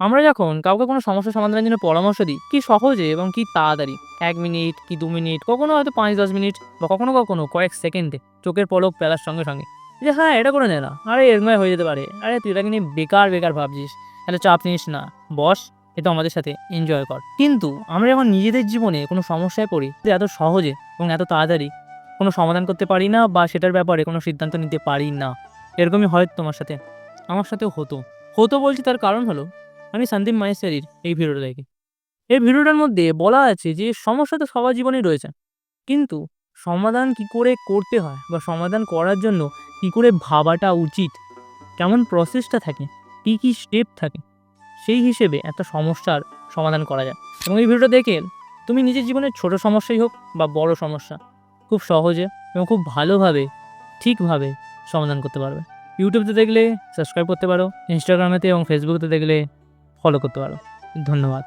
আমরা যখন কাউকে কোনো সমস্যার সমাধানের জন্য পরামর্শ দিই, কি সহজে এবং কি তাড়াতাড়ি? এক মিনিট, কি দু মিনিট, কখনো হয়তো পাঁচ, দশ মিনিট বা কখনো কখনো কয়েক সেকেন্ডে চোখের পলক পেলার সঙ্গে সঙ্গে। যে হ্যাঁ এটা করে নে না। আরে এরময় হয়ে যেতে পারে। আরে, তুই এটাকে নিয়ে বেকার বেকার ভাবছিস। এত চাপ নিস না। বস এটা আমাদের সাথে এনজয় কর। কিন্তু আমরা যখন নিজেদের জীবনে কোনো সমস্যায় পড়ি, যে এত সহজে এবং এত তাড়াতাড়ি কোনো সমাধান করতে পারি না বা সেটার ব্যাপারে কোনো সিদ্ধান্ত নিতে পারি না। এরকমই হয় তোমার সাথে, আমার সাথেও হতো। হতো বলছি তার কারণ হলো আমি সন্দীপ মাহেশ্বরীর এই ভিডিওটা দেখি। এই ভিডিওটার মধ্যে বলা আছে যে, সমস্যা তো সবার জীবনেই রয়েছে। কিন্তু সমাধান কি করে করতে হয় বা সমাধান করার জন্য কি করে ভাবাটা উচিত? কেমন প্রসেসটা থাকে? কী কী স্টেপ থাকে? সেই হিসেবে একটা সমস্যার সমাধান করা যায়। এবং এই ভিডিওটা দেখে তুমি নিজের জীবনের ছোট সমস্যাই হোক বা বড় সমস্যা, খুব সহজে এবং খুব ভালোভাবে, ঠিকভাবে সমাধান করতে পারবে। ইউটিউবতে দেখলে সাবস্ক্রাইব করতে পারো ইনস্টাগ্রামেতে এবং ফেসবুকতে দেখলে ফলো করতে পারো। ধন্যবাদ।